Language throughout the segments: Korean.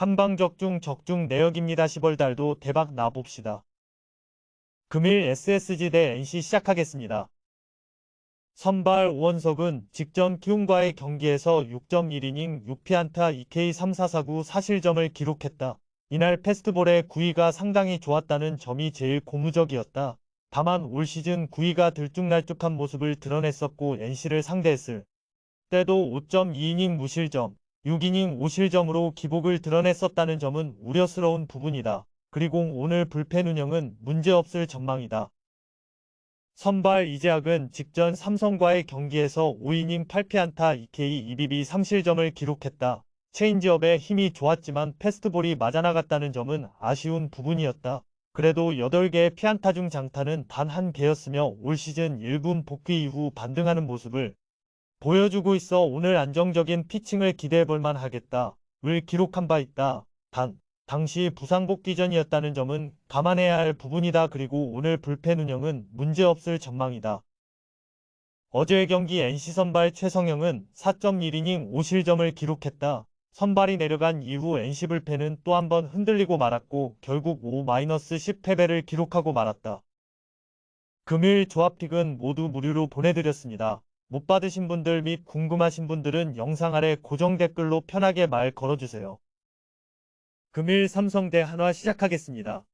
한방적중 적중 내역입니다. 시벌달도 대박 나봅시다. 금일 SSG 대 NC 시작하겠습니다. 선발 오원석은 직전 키움과의 경기에서 6.1이닝 6피안타 2K 3-4-4-9 사실점을 기록했다. 이날 페스트볼의 9위가 상당히 좋았다는 점이 제일 고무적이었다. 다만 올 시즌 9위가 들쭉날쭉한 모습을 드러냈었고 NC를 상대했을 때도 5.2이닝 무실점, 6이닝 5실점으로 기복을 드러냈었다는 점은 우려스러운 부분이다. 그리고 오늘 불펜 운영은 문제없을 전망이다. 선발 이재학은 직전 삼성과의 경기에서 5이닝 8피안타 2K 2BB 3실점을 기록했다. 체인지업에 힘이 좋았지만 패스트볼이 맞아나갔다는 점은 아쉬운 부분이었다. 그래도 8개의 피안타 중 장타는 단한 개였으며 올 시즌 1군 복귀 이후 반등하는 모습을 보여주고 있어 오늘 안정적인 피칭을 기대해볼 만 하겠다. 을 기록한 바 있다. 단, 당시 부상 복귀 전이었다는 점은 감안해야 할 부분이다. 그리고 오늘 불펜 운영은 문제없을 전망이다. 어제의 경기 NC 선발 최성영은 4.1이닝 5실점을 기록했다. 선발이 내려간 이후 NC 불펜은 또 한 번 흔들리고 말았고 결국 5-10 패배를 기록하고 말았다. 금일 조합픽은 모두 무료로 보내드렸습니다. 못 받으신 분들 및 궁금하신 분들은 영상 아래 고정 댓글로 편하게 말 걸어주세요. 금일 삼성 대 한화 시작하겠습니다.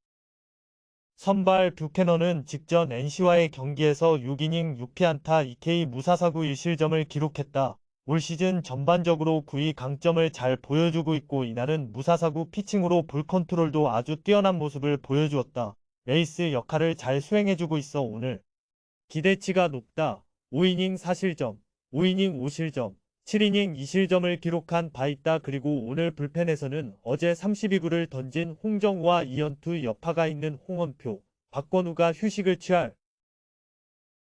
선발 뷰캐너는 직전 NC와의 경기에서 6이닝 6피안타 2K 무사사구 1실점을 기록했다. 올 시즌 전반적으로 9위 강점을 잘 보여주고 있고 이날은 무사사구 피칭으로 볼 컨트롤도 아주 뛰어난 모습을 보여주었다. 에이스 역할을 잘 수행해주고 있어 오늘 기대치가 높다. 5이닝 4실점, 5이닝 5실점, 7이닝 2실점을 기록한 바 있다. 그리고 오늘 불펜에서는 어제 32구를 던진 홍정우와 이연투 여파가 있는 홍원표, 박건우가 휴식을 취할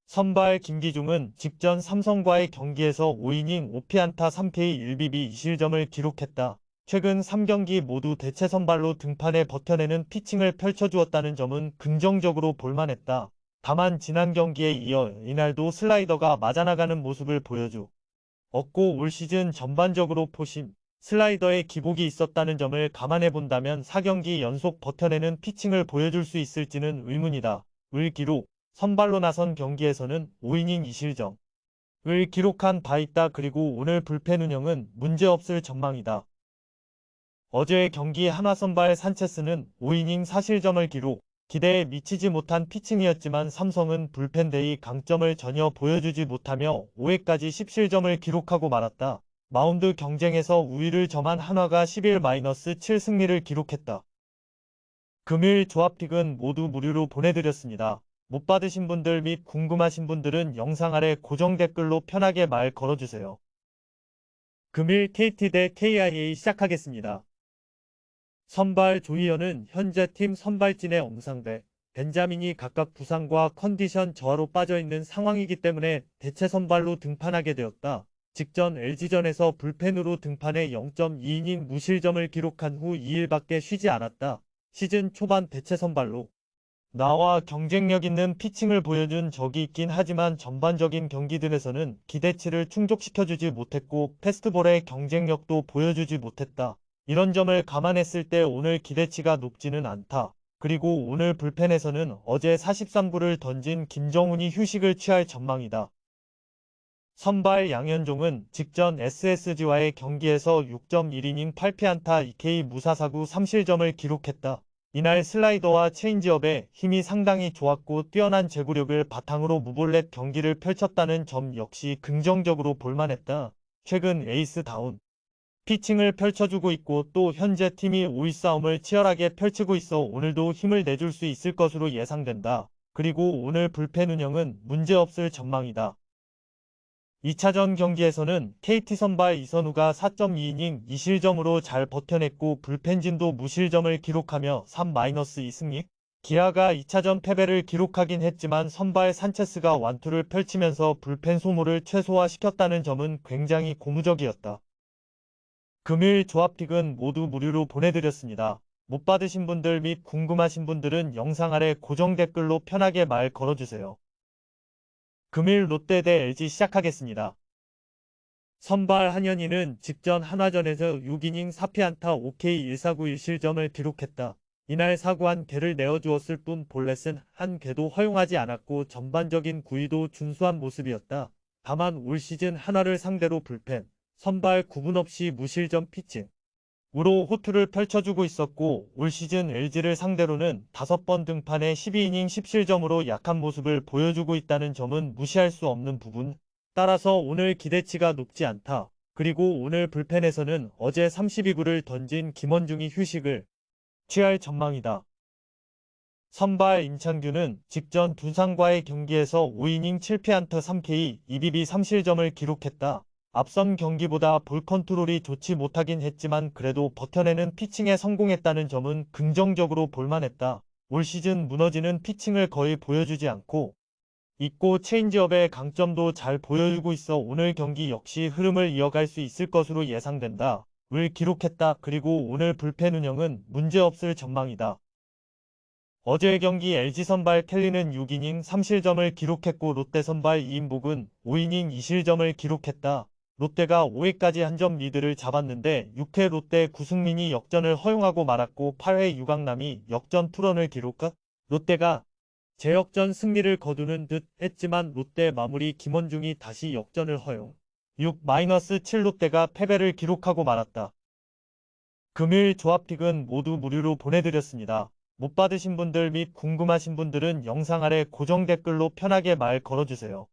선발 김기중은 직전 삼성과의 경기에서 5이닝 5피안타 3K 1BB 2실점을 기록했다. 최근 3경기 모두 대체 선발로 등판에 버텨내는 피칭을 펼쳐주었다는 점은 긍정적으로 볼만했다. 다만 지난 경기에 이어 이날도 슬라이더가 맞아나가는 모습을 보여주 없고 올 시즌 전반적으로 포심, 슬라이더에 기복이 있었다는 점을 감안해 본다면 4경기 연속 버텨내는 피칭을 보여줄 수 있을지는 의문이다. 을 기록, 선발로 나선 경기에서는 5이닝 2실점, 을 기록한 바 있다. 그리고 오늘 불펜 운영은 문제없을 전망이다. 어제의 경기 하나 선발 산체스는 5이닝 4실점을 기록, 기대에 미치지 못한 피칭이었지만 삼성은 불펜데이 강점을 전혀 보여주지 못하며 5회까지 10실점을 기록하고 말았다. 마운드 경쟁에서 우위를 점한 한화가 11-7 승리를 기록했다. 금일 조합픽은 모두 무료로 보내드렸습니다. 못 받으신 분들 및 궁금하신 분들은 영상 아래 고정 댓글로 편하게 말 걸어주세요. 금일 KT 대 KIA 시작하겠습니다. 선발 조희연은 현재 팀 선발진의 엄상대, 벤자민이 각각 부상과 컨디션 저하로 빠져있는 상황이기 때문에 대체 선발로 등판하게 되었다. 직전 LG전에서 불펜으로 등판해 0.2이닝 무실점을 기록한 후 2일밖에 쉬지 않았다. 시즌 초반 대체 선발로 나와 경쟁력 있는 피칭을 보여준 적이 있긴 하지만 전반적인 경기들에서는 기대치를 충족시켜주지 못했고 패스트볼의 경쟁력도 보여주지 못했다. 이런 점을 감안했을 때 오늘 기대치가 높지는 않다. 그리고 오늘 불펜에서는 어제 43구를 던진 김정훈이 휴식을 취할 전망이다. 선발 양현종은 직전 SSG와의 경기에서 6.1이닝 8피안타 2K 무사사구 3실점을 기록했다. 이날 슬라이더와 체인지업에 힘이 상당히 좋았고 뛰어난 제구력을 바탕으로 무볼렛 경기를 펼쳤다는 점 역시 긍정적으로 볼만했다. 최근 에이스다운 피칭을 펼쳐주고 있고 또 현재 팀이 5위 싸움을 치열하게 펼치고 있어 오늘도 힘을 내줄 수 있을 것으로 예상된다. 그리고 오늘 불펜 운영은 문제없을 전망이다. 2차전 경기에서는 KT 선발 이선우가 4.2이닝 2실점으로 잘 버텨냈고 불펜진도 무실점을 기록하며 3-2승리 기아가 2차전 패배를 기록하긴 했지만 선발 산체스가 완투를 펼치면서 불펜 소모를 최소화시켰다는 점은 굉장히 고무적이었다. 금일 조합픽은 모두 무료로 보내드렸습니다. 못 받으신 분들 및 궁금하신 분들은 영상 아래 고정 댓글로 편하게 말 걸어주세요. 금일 롯데 대 LG 시작하겠습니다. 선발 한현희는 직전 한화전에서 6이닝 4피안타 OK 149 1실점을 기록했다. 이날 사구한 개를 내어주었을 뿐 볼넷은 한 개도 허용하지 않았고 전반적인 구위도 준수한 모습이었다. 다만 올 시즌 한화를 상대로 불펜, 선발 구분 없이 무실점 피칭. 우로 호투를 펼쳐주고 있었고 올 시즌 LG를 상대로는 5번 등판에 12이닝 10실점으로 약한 모습을 보여주고 있다는 점은 무시할 수 없는 부분. 따라서 오늘 기대치가 높지 않다. 그리고 오늘 불펜에서는 어제 32구를 던진 김원중이 휴식을 취할 전망이다. 선발 임창규는 직전 두산과의 경기에서 5이닝 7피안타 3K 2BB 3실점을 기록했다. 앞선 경기보다 볼 컨트롤이 좋지 못하긴 했지만 그래도 버텨내는 피칭에 성공했다는 점은 긍정적으로 볼만했다. 올 시즌 무너지는 피칭을 거의 보여주지 않고 있고 체인지업의 강점도 잘 보여주고 있어 오늘 경기 역시 흐름을 이어갈 수 있을 것으로 예상된다. 을 기록했다. 그리고 오늘 불펜 운영은 문제없을 전망이다. 어제 경기 LG 선발 켈리는 6이닝 3실점을 기록했고 롯데 선발 이인복은 5이닝 2실점을 기록했다. 롯데가 5회까지 한 점 리드를 잡았는데 6회 롯데 구승민이 역전을 허용하고 말았고 8회 유강남이 역전 투런을 기록. 롯데가 재역전 승리를 거두는 듯 했지만 롯데 마무리 김원중이 다시 역전을 허용. 6-7 롯데가 패배를 기록하고 말았다. 금일 조합픽은 모두 무료로 보내드렸습니다. 못 받으신 분들 및 궁금하신 분들은 영상 아래 고정 댓글로 편하게 말 걸어주세요.